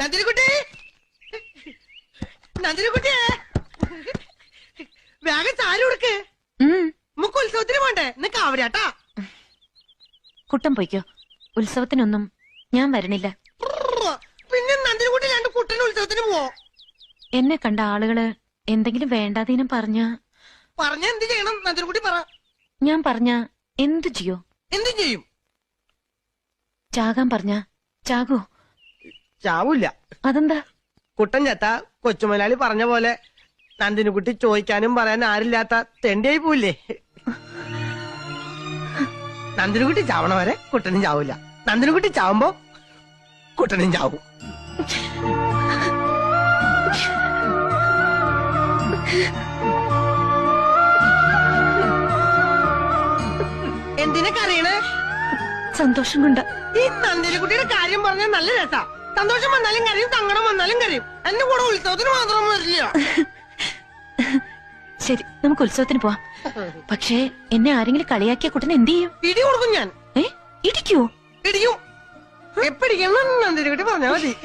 നന്ദിനിക്കുട്ടി. നന്ദിനിക്കുട്ടിയെ വേഗം ചാരി കൊടുക്ക്. നമുക്ക് ഉത്സവത്തിന് പോണ്ടേ? നിനക്ക് ആവരാട്ടാ കുട്ടൻ പൊയ്ക്കോ. ഉത്സവത്തിനൊന്നും ഞാൻ വരണില്ല. പിന്നെ നന്ദിനിക്കുട്ടി രണ്ട് കുട്ടൻ ഉത്സവത്തിന് പോവോ? എന്നെ കണ്ട ആളുകൾ എന്തെങ്കിലും വേണ്ടാതീനം പറഞ്ഞ? പറഞ്ഞ എന്ത് ചെയ്യണം? നന്ദിനിക്കുട്ടി പറ. ഞാൻ പറഞ്ഞ എന്തു ചെയ്യോ? എന്തും ചെയ്യും. ചാകാൻ പറഞ്ഞ ചാകോ? ചാവൂല്ല. അതെന്താ? കുട്ടൻ ചത്ത കൊച്ചുമലാളി പറഞ്ഞ പോലെ നന്ദിനുകുട്ടി ചോദിക്കാനും പറയാനും ആരില്ലാത്ത തെണ്ടിയായി പോയില്ലേ നന്ദിനുകുട്ടി ചാവണ വരെ കുട്ടനും ചാവൂല നന്ദിനുകുട്ടി ചാവുമ്പോ കുട്ടനും ചാവും. എന്തിനൊക്കെ അറിയണേ സന്തോഷം കൊണ്ട്. ഈ നന്ദിനുകുട്ടിയുടെ കാര്യം പറഞ്ഞാൽ നല്ല രസാ. സന്തോഷം വന്നാലും കരയും സങ്കടം വന്നാലും കരയും. എന്റെ കൂടെ ഉത്സവത്തിന് മാത്രം വരില്ല. ശരി നമുക്ക് ഉത്സവത്തിന് പോവാം. പക്ഷേ എന്നെ ആരെങ്കിലും കളിയാക്കിയ കുട്ടനെ എന്ത് ചെയ്യും? ഇടി കൊടുക്കും ഞാൻ. ഏ? ഇടിക്കും ഇടിയും എപ്പിടിക്കണം പറഞ്ഞാ മതി.